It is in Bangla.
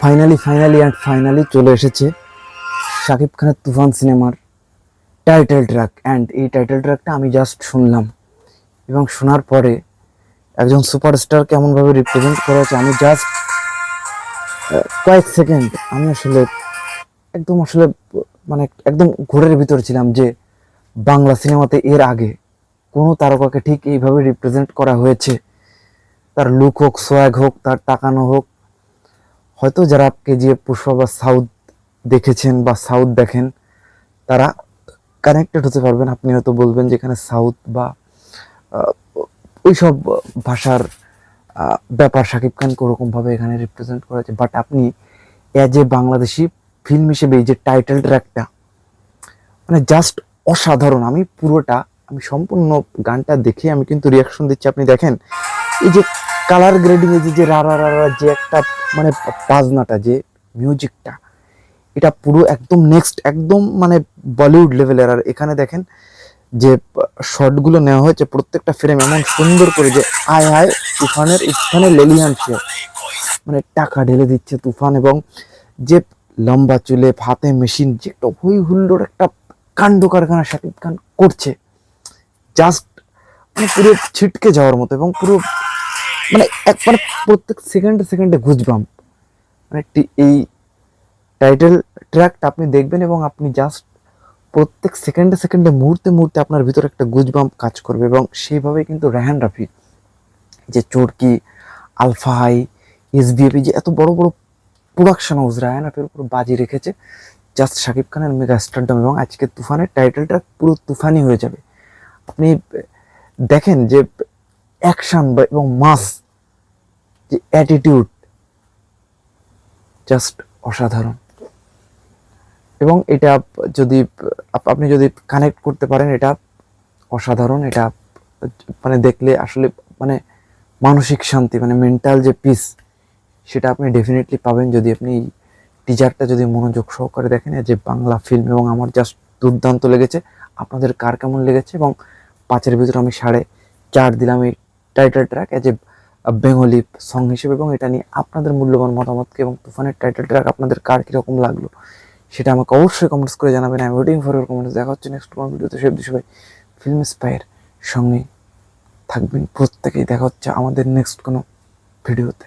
ফাইনালি ফাইনালি অ্যান্ড ফাইনালি চলে এসেছে শাকিব খানের তুফান সিনেমার টাইটেল ট্র্যাক অ্যান্ড এই টাইটেল ট্র্যাকটা আমি জাস্ট শুনলাম। এবং শোনার পরে একজন সুপারস্টার কেমনভাবে রিপ্রেজেন্ট করা হচ্ছে আমি জাস্ট কয়েক সেকেন্ড আমি আসলে একদম আসলে মানে একদম ঘোরের ভিতর ছিলাম যে বাংলা সিনেমাতে এর আগে কোনো তারকাকে ঠিক এইভাবে রিপ্রেজেন্ট করা হয়েছে। তার লুক হোক সোয়াগ হোক, তার তাকানো হোক হয়তো যারা কেজিএফ পুষ্পা বা সাউথ দেখেছেন বা সাউথ দেখেন, তারা কানেক্টেড হতে পারবেন। আপনি হয়তো বলবেন যে এখানে সাউথ বা ওই সব ভাষার ব্যাপার শাকিব খানকে ওরকমভাবে এখানে রিপ্রেজেন্ট করা হয়েছে বাট আপনি অ্যাজ এ বাংলাদেশি ফিল্ম হিসেবে এই যে টাইটেল ট্র্যাকটা মানে জাস্ট অসাধারণ। আমি পুরোটা, আমি সম্পূর্ণ গানটা দেখে আমি কিন্তু রিয়াকশন দিচ্ছি। আপনি দেখেন এই যে কালার গ্রেডিং এ যে যে রা রা রা রা যে একটা মানে বাজনাটা, যে মিউজিকটা এটা পুরো একদম নেক্সট একদম মানে বলিউড লেভেলের আর এখানে দেখেন যে শর্টগুলো নেওয়া হয়েছে প্রত্যেকটা ফ্রেম এমন সুন্দর করে যে আয় আয়, তুফানের উত্থানে লেলিহান সে মানে টাকা ঢেলে দিচ্ছে তুফান এবং যে লম্বা চুলে হাতে মেশিন যে একটা হই হুল্লোর একটা কাণ্ড কারখানা শাকিব খান করছে। জাস্ট মানে পুরো ছিটকে যাওয়ার মতো এবং পুরো মানে এক মানে প্রত্যেক সেকেন্ডে সেকেন্ডে গুজবাম মানে টি- এই টাইটেল ট্র্যাকটা আপনি দেখবেন এবং আপনি জাস্ট প্রত্যেক সেকেন্ডে সেকেন্ডে মুহূর্তে মুহূর্তে আপনার ভিতরে একটা গুজবাম্প কাজ করবে এবং সেইভাবে কিন্তু রেহান রাফি যে চোরকি, আলফা হাই এসবিএপি যে এত বড় বড় প্রোডাকশন হাউস রায়ান রাফির উপর বাজি রেখেছে জাস্ট শাকিব খানের মেগা স্টারডম এবং আজকে তুফানের টাইটেলটা পুরো তুফানি হয়ে যাবে। আপনি দেখেন যে অ্যাকশন বা এবং মাস, যে অ্যাটিটিউড জাস্ট অসাধারণ। এবং এটা যদি, আপনি যদি কানেক্ট করতে পারেন, এটা অসাধারণ, এটা মানে দেখলে আসলে মানে মানসিক শান্তি মানে মেন্টাল যে পিস সেটা আপনি ডেফিনেটলি পাবেন যদি আপনি টিজারটা যদি মনোযোগ সহকারে দেখেন যে বাংলা ফিল্ম এবং আমার জাস্ট দুর্দান্ত লেগেছে, আপনাদের কার কেমন লেগেছে এবং পাঁচের ভিতরে আমি সাড়ে চার দিলাম এই title track as a Bengali song হিসেবে এবং এটা নিয়ে আপনাদের মূল্যবান মতামতকে এবং তুফানের টাইটেল ট্র্যাক আপনাদের কার কীরকম লাগল, সেটা আমাকে অবশ্যই কমেন্টস করে জানাবেন। আমি ওয়েটিং ফর ইউর কমেন্টস দেখা হচ্ছে নেক্সট কোনো ভিডিওতে সব সবাই ফিল্ম স্পায়ের সঙ্গে থাকবেন। প্রত্যেকেই দেখা হচ্ছে আমাদের নেক্সট কোনো ভিডিওতে